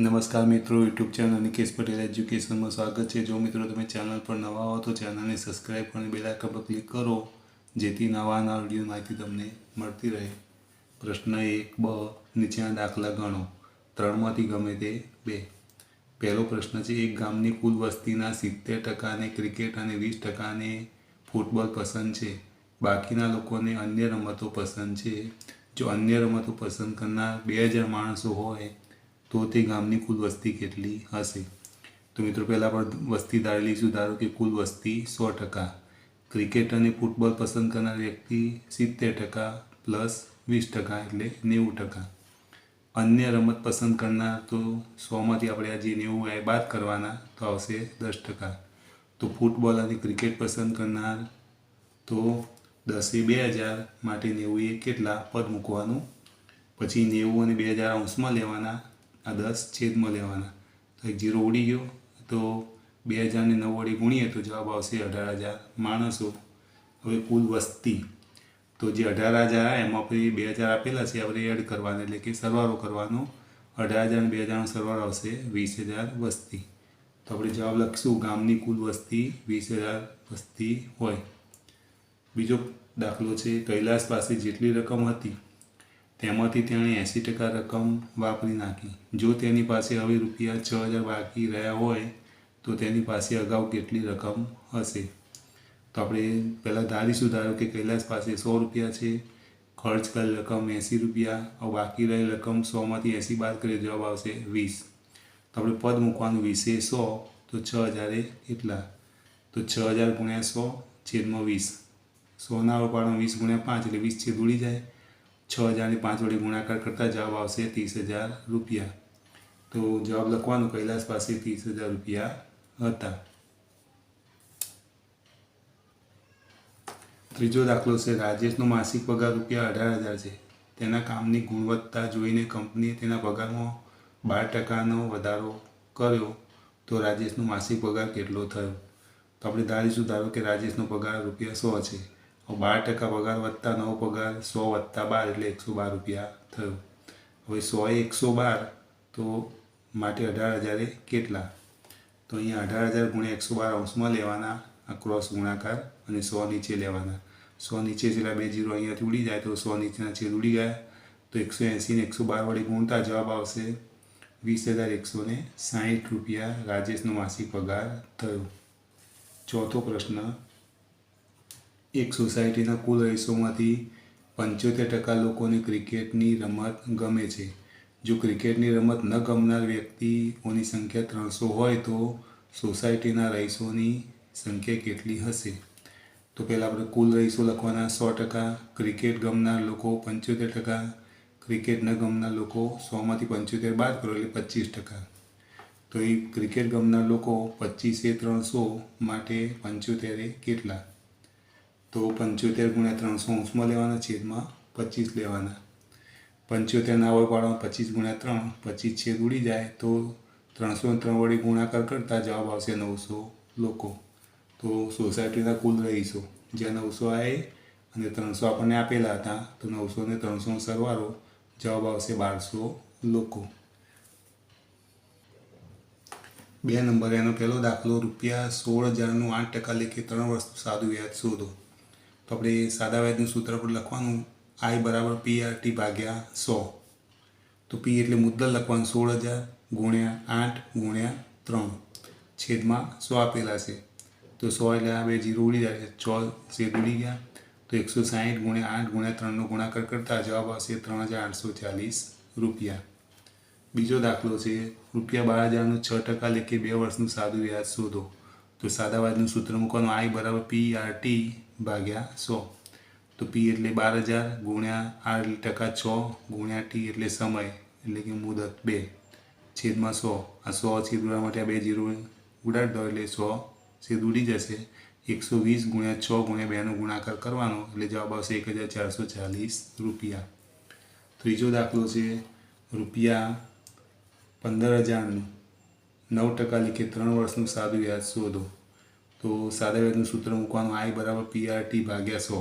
નમસ્કાર મિત્રો, YouTube channel Nikesh Patel એજ્યુકેશનમાં સ્વાગત છે. જો મિત્રો તમે ચેનલ પર નવા હો તો ચેનલને સબસ્ક્રાઈબ કરીને બેલ આઇકન પર ક્લિક કરો, જેથી નવા નવા વીડિયો માહિતી તમને મળતી રહે. પ્રશ્ન એક, બ, નીચેના દાખલા ગણો. ત્રણમાંથી ગમે તે બે. પહેલો પ્રશ્ન છે, એક ગામની કુલ વસ્તીના સિત્તેર ટકાને ક્રિકેટ અને વીસ ટકાને ફૂટબોલ પસંદ છે. બાકીના લોકોને અન્ય રમતો પસંદ છે. જો અન્ય રમતો પસંદ કરનાર બે હજાર માણસો હોય તો તે ગામની કુલ વસ્તી કેટલી હશે? તો મિત્રો, પહેલાં પણ વસ્તી ધારી લઈશું. ધારો કે કુલ વસ્તી સો ટકા. ક્રિકેટ અને ફૂટબોલ પસંદ કરનાર વ્યક્તિ સિત્તેર ટકા પ્લસ વીસ ટકા એટલે નેવું ટકા. અન્ય રમત પસંદ કરનાર તો સોમાંથી આપણે આ જે નેવું એ બાદ કરવાના તો આવશે દસ ટકા. તો ફૂટબોલ અને ક્રિકેટ પસંદ કરનાર તો દસે બે હજાર માટે નેવું એ કેટલા પદ મૂકવાનું? પછી નેવું અને બે હજાર અંશમાં લેવાના આ દસ છેદમાં લેવાના. તો એક જીરો ઉડી ગયો. તો બે હજારને નવ વડે ગુણીએ તો જવાબ આવશે અઢાર હજાર માણસો. હવે કુલ વસ્તી. તો જે અઢાર હજાર એમાં આપણે બે હજાર આપેલા છે, આપણે એડ કરવાના. એટલે કે સરવાળો કરવાનો. અઢાર હજાર બે હજારનો સરવાળો આવશે વીસ હજાર વસ્તી. તો આપણે જવાબ લખીશું, ગામની કુલ વસ્તી વીસ હજાર વસ્તી હોય. બીજો દાખલો છે, કૈલાસ પાસે જેટલી રકમ હતી તેમાંથી તેણે એંસી ટકા રકમ વાપરી નાખી. જો તેની પાસે હવે રૂપિયા છ હજાર બાકી રહ્યા હોય, તો તેની પાસે અગાઉ કેટલી રકમ હશે? તો આપણે પહેલાં ધારીશું ધારો કે કૈલાસ પાસે સો રૂપિયા છે, ખર્ચ કરેલ રકમ એંસી રૂપિયા બાકી રહેલ રકમ સોમાંથી એંસી બાદ કરીએ જવાબ આવશે વીસ. તો આપણે પદ મૂકવાનું વીસે સો, તો છ હજારે કેટલા? તો છ હજાર ગુણ્યા સો, છેદમાં વીસ. સોના ઉપાડમાં વીસ ગુણ્યા પાંચ, એટલે વીસ છેદ ઉડી જાય. છ હજારને પાંચ વડે ગુણાકાર કરતાં જવાબ આવશે ત્રીસ હજાર રૂપિયા. તો જવાબ લખવાનો કૈલાસ પાસે ત્રીસ હજાર રૂપિયા હતા. ત્રીજો દાખલો છે, રાજેશનો માસિક પગાર રૂપિયા અઢાર હજાર છે. તેના કામની ગુણવત્તા જોઈને કંપનીએ તેના પગારમાં બાર ટકાનો વધારો કર્યો તો રાજેશનો માસિક પગાર કેટલો થયો? તો આપણે ધારીશું, ધારો કે રાજેશનો પગાર રૂપિયા સો છે. બાર ટકા પગાર વત્તા નવ પગાર, સો વત્તા બાર એટલે એકસો બાર રૂપિયા થયો. હવે સો એકસો બાર, તો માટે અઢાર હજારે કેટલા? તો અહીંયા અઢાર હજાર ગુણ્યા એકસો બાર અંશમાં લેવાના આ ક્રોસ ગુણાકાર અને સો નીચે લેવાના. સો નીચે જેટલા બે જીરો અહીંયાથી ઉડી જાય, તો સો નીચેના છેદ ઉડી ગયા. તો એકસો એંસીને એકસો બાર વડે ગુણતા જવાબ આવશે વીસ હજાર એકસો ને સાહીઠ રૂપિયા રાજેશનો માસિક પગાર થયો. ચોથો પ્રશ્ન એક સોસાયટીના કુલ રહીશોમાંથી પંચોતેર ટકા લોકોને ક્રિકેટની રમત ગમે છે. જો ક્રિકેટની રમત ન ગમનાર વ્યક્તિઓની સંખ્યા ત્રણસો હોય તો સોસાયટીના રહીશોની સંખ્યા કેટલી હશે? તો પહેલાં આપણે કુલ રહીશો લખવાના. સો ટકા ક્રિકેટ ગમનાર લોકો, પંચોતેર ટકા ક્રિકેટ ન ગમનાર લોકો, સોમાંથી પંચોતેર બાદ કરો એટલે પચીસ ટકા. તો એ ક્રિકેટ ગમનાર લોકો પચીસે ત્રણસો, માટે પંચોતેરે કેટલા? તો પંચોતેર ગુણ્યા ત્રણસો અંશમાં લેવાના, છેદમાં પચીસ લેવાના. પંચોતેરના ના પાડવામાં પચીસ ગુણ્યા ત્રણ, પચીસ છેદ ઉડી જાય તો ત્રણસો ત્રણ વડે ગુણાકાર કરતાં જવાબ આવશે નવસો લોકો. તો સોસાયટીના કુલ રહીશો, જ્યાં નવસો આવે અને ત્રણસો આપણને આપેલા હતા, તો નવસો ને ત્રણસો સરવાળો જવાબ આવશે બારસો લોકો. બે નંબર એનો પહેલો દાખલો, રૂપિયા સોળ હજારનું આઠ ટકા લેખે ત્રણ વર્ષનું સાદું વ્યાજ શોધો. તો આપણે સાદા વ્યાજનું સૂત્ર પર લખવાનું. આઈ બરાબર પી આર ટી ભાગ્યા સો. તો પી એટલે મુદ્દલ લખવાનું સોળ હજાર ગુણ્યા આઠ ગુણ્યા ત્રણ. છેદમાં સો આપેલા છે. તો સો એટલે આ બે જીરો ઉડી જાય છ. છેદ ઉડી ગયા. તો એકસો સાહીઠ ગુણ્યા આઠ ગુણ્યા ત્રણનો ગુણાકાર કરતાં જવાબ આવશે ત્રણ હજાર આઠસો ચાલીસ રૂપિયા. બીજો દાખલો છે. રૂપિયા બાર હજારનું છ ટકા લેખે બે વર્ષનું સાદું વ્યાજ શોધો. તો સાદા વ્યાજનું સૂત્ર મૂકવાનું આઈ બરાબર પી આર ટી ભાગ્યા સો. તો પી એટલે બાર હજાર ગુણ્યા આર ટકા છ, ગુણ્યા ટી એટલે સમય, એટલે કે મુદત બે, છેદમાં સો. આ સો છેદ ઉડવા માટે આ બે જીરો ઉડાડી દો એટલે સો છેદ ઉડી જશે. એકસો વીસ ગુણ્યા છ ગુણ્યા બેનો ગુણાકાર કરવાનો, એટલે જવાબ આવશે એક હજાર ચારસો ચાલીસ રૂપિયા. ત્રીજો દાખલો છે રૂપિયા પંદર હજારનું. નવ ટકા લીખે ત્રણ વર્ષનું સાદું વ્યાજ શોધો. તો સાદા વ્યાજનું સૂત્ર મૂકવાનું આઈ બરાબર પી આર ટી ભાગ્યા સો.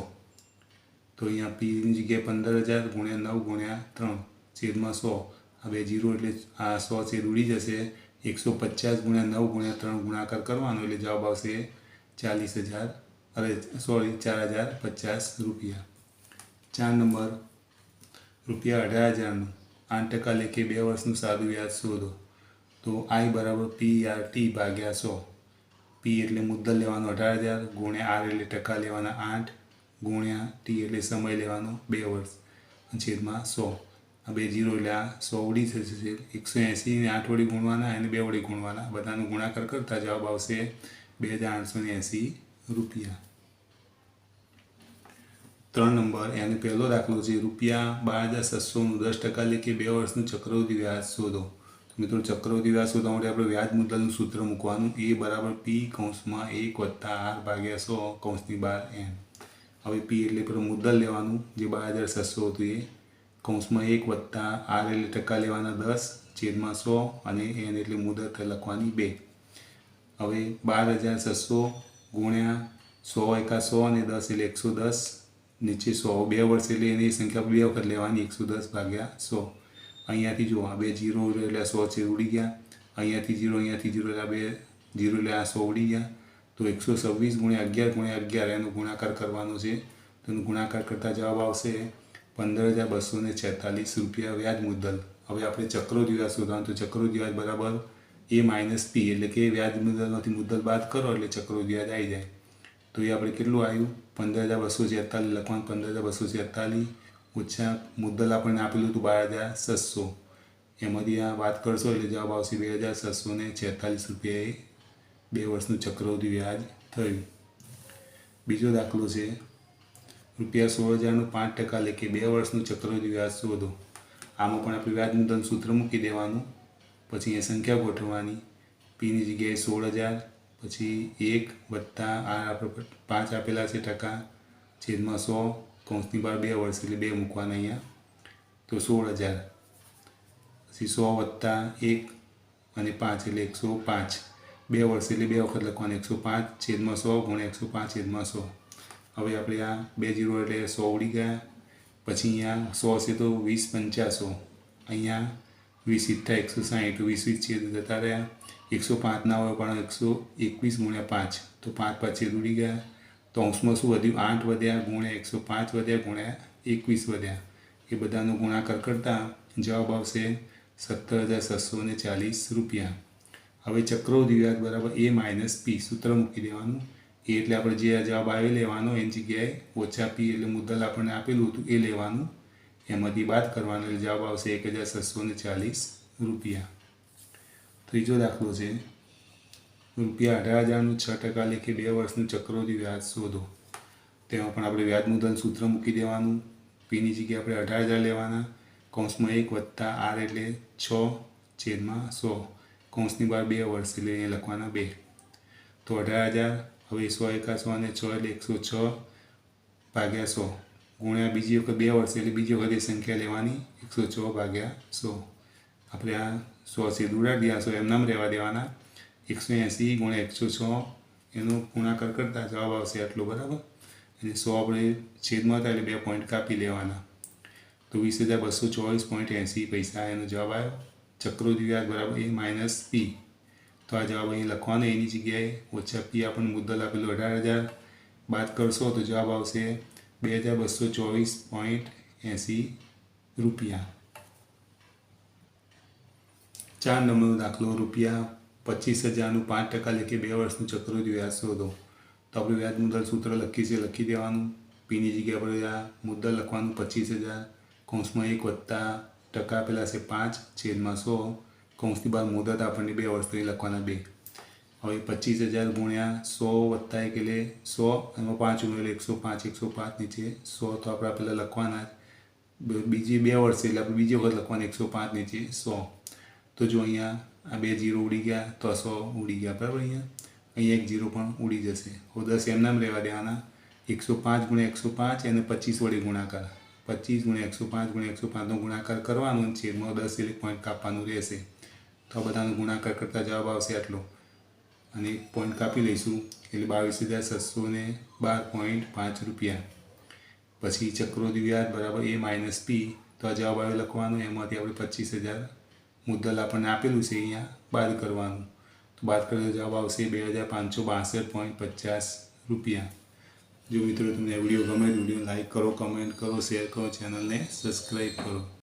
તો અહીંયા પીની જગ્યાએ પંદર હજાર ગુણ્યા નવ ગુણ્યા ત્રણ છેદમાં સો. આ બે જીરો એટલે આ સો છેદ ઉડી જશે. એકસો પચાસ ગુણ્યા નવ ગુણ્યા ત્રણ ગુણાકાર કરવાનો એટલે જવાબ આવશે ચાલીસ હજાર, અરે સોરી ચાર હજાર પચાસ રૂપિયા. ચાર નંબર, રૂપિયા અઢાર હજારનું. આઠ ટકા લેખે બે વર્ષનું સાદું વ્યાજ શોધો. તો આઈ બરાબર પી આર ટી ભાગ્યા સો. પી એટલે મુદ્દલ લેવાનો અઢાર હજાર, ગુણ્યા આર એટલે ટકા લેવાના આઠ, ગુણ્યા ટી એટલે સમય લેવાનો બે વર્ષ છેદમાં સો. આ બે જીરો એટલે આ સો વડી થશે એકસો એંસીને આઠ વડી ગુણવાના અને બે વડી ગુણવાના. બધાનો ગુણાકાર કરતા જવાબ આવશે બે હજાર આઠસો ને એંસી રૂપિયા. ત્રણ નંબર, એનો પહેલો દાખલો છે, રૂપિયા બાર હજાર છસોનું દસ ટકા લેખે બે વર્ષનું ચક્રવૃદ્ધિ વ્યાજ શોધો. મિત્રો ચક્રવૃદ્ધિ વ્યાજ શોધવા માટે આપણે વ્યાજ મુદ્દલનું સૂત્ર મૂકવાનું. એ બરાબર પી કૌંસમાં એક વત્તા આર ભાગ્યા સો કૌંસની બાર એમ હવે પી એટલે પેલું મુદ્દલ લેવાનું, જે બાર હજાર છસો હતું એ. કૌંસમાં એક વત્તા આર એટલે ટકા લેવાના દસ, છેદમાં સો અને એન એટલે મુદત લખવાની બે. હવે બાર હજાર છસો ગુણ્યા સો એકા સો અને દસ એટલે એકસો દસ, નીચે સો. બે વર્ષ એટલે એની સંખ્યા બે વખત લેવાની, એકસો દસ ભાગ્યા સો. અહીંયાથી જુઓ, આ બે જીરો એટલે સો છે, ઉડી ગયા. અહીંયાથી જીરો અહીંયાથી જીરો એટલે આ બે જીરો એટલે આ સો ઉડી ગયા. તો એકસો છવ્વીસ ગુણ્યા અગિયાર ગુણ્યા અગિયાર, એનો ગુણાકાર કરવાનો છે. તેનો ગુણાકાર કરતા જવાબ આવશે પંદર હજાર બસો ને છેતાલીસ રૂપિયા વ્યાજ મુદ્દલ. હવે આપણે ચક્રો દિવસ શોધવાનું, તો ચક્રો વ્યાજ બરાબર એ માઇનસ પી, એટલે કે વ્યાજ મુદ્દલમાંથી મુદ્દલ બાદ કરો એટલે ચક્રો વ્યાજ આવી જાય. તો એ આપણે કેટલું આવ્યું? પંદર હજાર બસો છેતાલીસ, લખવાનું પંદર હજાર બસો છેતાલીસ. ઓછા મુદ્દલ આપણને આપેલું હતું બાર હજાર છસો. એમાંથી આ વાત કરશો એટલે જવાબ આવશે બે હજાર છસો ને છેતાલીસ રૂપિયાએ બે વર્ષનું ચક્રવૃદ્ધિ વ્યાજ થયું. બીજો દાખલો છે, રૂપિયા સોળ હજારનું પાંચ ટકા લેખે બે વર્ષનું ચક્રવૃદ્ધિ વ્યાજ શોધો. આમાં પણ આપણે વ્યાજનું સૂત્ર મૂકી દેવાનું. પછી એ સંખ્યા ગોઠવવાની. પીની જગ્યાએ સોળ હજાર, પછી એક વત્તા આ આપણે પાંચ આપેલા છે ટકા, છેદમાં સો કૌંસની બાર બે વર્ષ એટલે બે મૂકવાના અહીંયા તો સોળ હજાર પછી સો વત્તા એક અને પાંચ એટલે એકસો પાંચ બે વર્ષ એટલે બે વખત લખવાનું એકસો પાંચ છેદમાં સો ગુણ્યા એકસો પાંચ છેદમાં સો હવે આપણે આ બે જીરો એટલે સો ઉડી ગયા પછી અહીંયા સો છે તો વીસ પંચાસો અહીંયા વીસ સિત્તા એકસો સાહીઠ વીસ વીસ છેદ જતા રહ્યા એકસો પાંચ ના હોય પણ એકસો એકવીસ ગુણ્યા પાંચ તો પાંચ પાંચ છેદ ઉડી ગયા તો શું વધ્યું? આઠ વધ્યા, ગુણ્યા એકસો પાંચ વધ્યા, ગુણ્યા એકવીસ વધ્યા. એ બધાનો ગુણાકાર કરતાં જવાબ આવશે સત્તર હજાર છસો ને ચાલીસ રૂપિયા. હવે ચક્રવૃદ્ધિ વ્યાજ બરાબર એ માઇનસ પી સૂત્ર મૂકી દેવાનું. એ એટલે આપણે જે જવાબ આવી લેવાનો, એની જગ્યાએ ઓછા પી એટલે મુદ્દલ આપણને આપેલું હતું એ લેવાનું. એમાંથી બાદ કરવાનો એટલે જવાબ આવશે એક હજાર છસો ને ચાલીસ રૂપિયા. ત્રીજો દાખલો છે. રૂપિયા અઢાર હજારનું છ ટકા લેખે બે વર્ષનું ચક્રવૃદ્ધિ વ્યાજ શોધો. તેમાં પણ આપણે વ્યાજ મુદ્દલ સૂત્ર મૂકી દેવાનું. પીની જગ્યાએ આપણે અઢાર હજાર લેવાના. કૌંસમાં એક વત્તા આર એટલે છ છેદમાં સો. કૌંસની બહાર બે વર્ષ એટલે અહીંયા લખવાના બે. તો અઢાર હજાર, હવે સો એકાસો અને છ એટલે એકસો છ ભાગ્યા સો. ગુણ્યા બીજી વખત બે વર્ષ એટલે બીજી વખત એ સંખ્યા લેવાની એકસો છ ભાગ્યા સો. આપણે આ સો છે દુડાડી આ સો એમનામ રહેવા દેવાના. એકસો એંસી ગુણ્યા એકસો છ એનો ગુણાકાર કરતા જવાબ આવશે આટલો, બરાબર? અને સો આપણે છેદમાં હતા એટલે બે પોઈન્ટ કાપી લેવાના. તો વીસ હજાર બસો ચોવીસ પોઈન્ટ એંસી પૈસા એનો જવાબ આવ્યો. ચક્રવૃદ્ધિ વ્યાજ બરાબર એ માઇનસ પી તો આ જવાબ અહીં લખવાનો, એની જગ્યાએ ઓછા પી આપણને મુદ્દલ આપેલો અઢાર હજાર. બાદ કરશો તો જવાબ આવશે બે હજાર બસો ચોવીસ પોઈન્ટ એંસી રૂપિયા. ચાર નંબરનો દાખલો, રૂપિયા પચીસ હજારનું પાંચ ટકા લેખે બે વર્ષનું ચક્રવૃદ્ધિ વ્યાજ શોધો. તો આપણે વ્યાજ મુદ્દલ સૂત્ર લખી છે, લખી દેવાનું. પીની જગ્યાએ પર આ મુદ્દલ લખવાનું પચીસ હજાર. કૌંસમાં એક વત્તા ટકા પહેલાં છે પાંચ, છેદમાં સો. કૌંસની બાદ મુદત આપણને બે વર્ષ તો લખવાના બે. હવે પચીસ હજાર ગુણ્યા સો વત્તા એક એટલે સો, એમાં પાંચ ઉમેરો એકસો પાંચ એકસો પાંચ નીચે સો તો આપણે પહેલાં લખવાના જ. બીજી બે વર્ષ એટલે આપણે બીજી વખત લખવાના એકસો પાંચ નીચે સો. તો જો અહીંયા આ બે જીરો ઉડી ગયા, તો સો ઉડી ગયા, બરાબર અહીંયા? અહીંયા એક જીરો પણ ઉડી જશે. હવે દસ એમનામ રહેવા દેવાના. એકસો પાંચ ગુણ્યા એકસો પાંચ અને પચીસ વડે ગુણાકાર. પચીસ ગુણ્યા એકસો પાંચ ગુણ્યા એકસો પાંચનો ગુણાકાર કરવાનો અને છેદમાં દસ એટલે પોઈન્ટ કાપવાનું રહેશે. તો આ બધાનો ગુણાકાર કરતાં જવાબ આવશે આટલો. અને એક પોઈન્ટ કાપી લઈશું. એટલે બાવીસ હજાર છસો ને બાર પોઈન્ટ પાંચ રૂપિયા. પછી ચક્રો વ્યાજ બરાબર એ માઇનસ પી. તો આ જવાબ આવે લખવાનો. એમાંથી આપણે પચીસ હજાર મુદ્દલ આપણને આપેલું છે અહીંયા, બાદ કરવાનું. તો બાદ કરેલો જવાબ આવશે બે હજાર પાંચસો બાસઠ પોઈન્ટ પચાસ રૂપિયા. જો મિત્રો તમને વીડિયો ગમે વીડિયો લાઇક કરો કમેન્ટ કરો શેર કરો ચેનલને સબસ્ક્રાઈબ કરો.